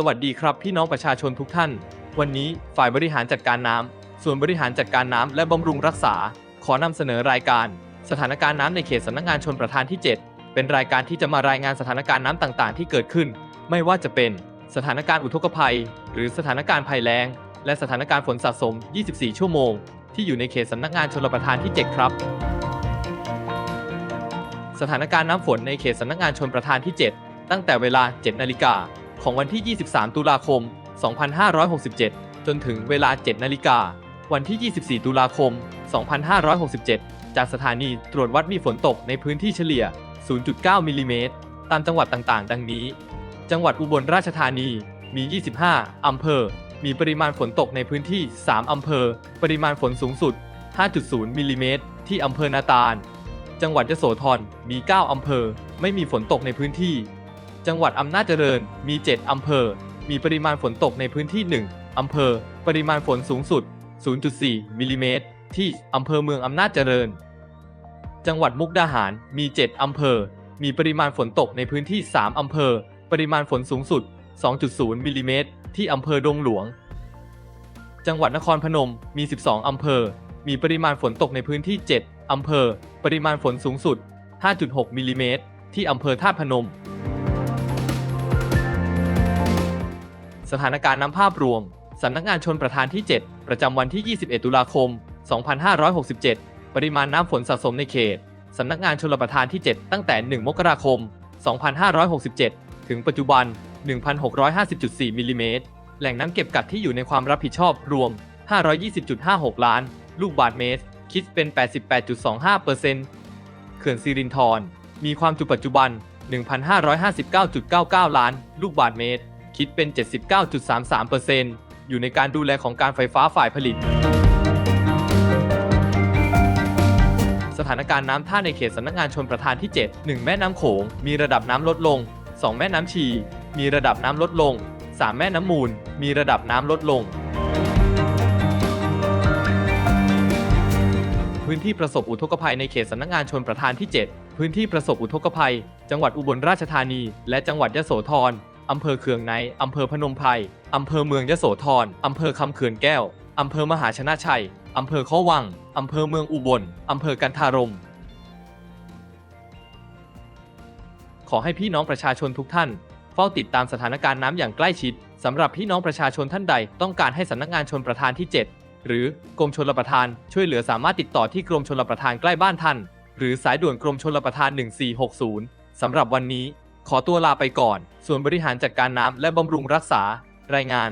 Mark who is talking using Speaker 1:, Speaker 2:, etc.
Speaker 1: สวัสดีครับพี่น้องประชาชนทุกท่าน วันนี้ฝ่ายบริหารจัดการน้ำส่วนบริหารจัดการน้ำและบำรุงรักษา ขอนำเสนอรายการ สถานการณ์น้ำในเขตสำนักงานชนประทานที่ 7 เป็นรายการที่จะมารายงานสถานการณ์น้ำต่างๆ ที่เกิดขึ้น ไม่ว่าจะเป็นสถานการณ์อุทกภัย หรือสถานการณ์ภัยแล้ง และสถานการณ์ฝนสะสม 24 ชั่วโมง ที่อยู่ในเขตสำนักงานชลประทานที่ 7 ครับ สถานการณ์น้ำฝนในเขตสำนักงานชนประทานที่ 7 ตั้งแต่เวลา 7 นาฬิกา ของวันที่ 23 ตุลาคม 2567 จนถึงเวลา 7 นาฬิกา วันที่ 24 ตุลาคม 2567 จากสถานีตรวจวัดมีฝนตกในพื้นที่เฉลี่ย 0.9 มิลลิเมตร ตามจังหวัดต่างๆ ดังนี้ จังหวัดอุบลราชธานี มี 25 อำเภอ มีปริมาณฝนตกในพื้นที่ 3 อำเภอ ปริมาณฝนสูงสุด 5.0 มิลลิเมตร ที่อำเภอนาตาล จังหวัดยโสธร มี 9 อำเภอ ไม่มีฝนตกในพื้นที่ จังหวัดอำนาจเจริญ มี 7 อำเภอ มีปริมาณฝนตกในพื้นที่ 1 อำเภอ ปริมาณฝนสูงสุด 0.4มิลลิเมตร ที่อำเภอเมืองอำนาจเจริญ จังหวัดมุกดาหาร มี 7 อำเภอ มีปริมาณฝนตกในพื้นที่ 3 อำเภอ ปริมาณฝนสูงสุด 2.0มิลลิเมตร ที่อำเภอดงหลวง จังหวัดนครพนม มี 12 อำเภอ มีปริมาณฝนตกในพื้นที่ 7 อำเภอ ปริมาณฝนสูงสุด 5.6มิลลิเมตร ที่อำเภอท่าพนม สถานการณ์น้ำภาพรวม สำนักงานชนประทานที่ 7 ประจำวันที่ 21 ตุลาคม 2567 ปริมาณน้ำฝนสะสมในเขต สำนักงานชลประทานที่ 7 ตั้งแต่ 1 มกราคม 2567 ถึงปัจจุบัน 1,650.4 มิลลิเมตร แหล่งน้ำเก็บกักที่อยู่ในความรับผิดชอบรวม 520.56 ล้าน ลูกบาศก์เมตร คิดเป็น 88.25%เขื่อนสิรินธรมีความจุปัจจุบัน 1,559.99 ล้าน ลูกบาศก์เมตร คิดเป็น 79.33%อยู่ในการดูแลของการไฟฟ้าฝ่ายผลิต สถานการณ์น้ำท่าในเขตสำนักงานชนประทานที่ 7 1 แม่น้ำโขง มีระดับน้ำลดลง 2 แม่น้ำชี มีระดับน้ำลดลง 3 แม่น้ำมูล มีระดับน้ำลดลง พื้นที่ประสบอุทกภัยในเขตสำนักงานชนประทานที่ 7 พื้นที่ประสบอุทกภัย จังหวัดอุบลราชธานี และจังหวัดยะโสธร อำเภอเคืองในอำเภอพนมไพรอำเภอเมืองยโสธรอำเภอคำเขื่อนแก้วอำเภอมหาชนะชัยอำเภอข้อวังอำเภอเมืองอุบลอำเภอกันทารม ขอให้พี่น้องประชาชนทุกท่าน เฝ้าติดตามสถานการณ์น้ำอย่างใกล้ชิดสำหรับพี่น้องประชาชนท่านใด ต้องการให้สำนักงานชนประทานที่ 7 หรือกรมชลประทาน ช่วยเหลือสามารถติดต่อที่กรมชลประทานใกล้บ้านท่าน หรือสายด่วนกรมชลประทาน 1460สำหรับวันนี้ ขอตัวลาไปก่อน ส่วนบริหารจัดการน้ำและบำรุงรักษา รายงาน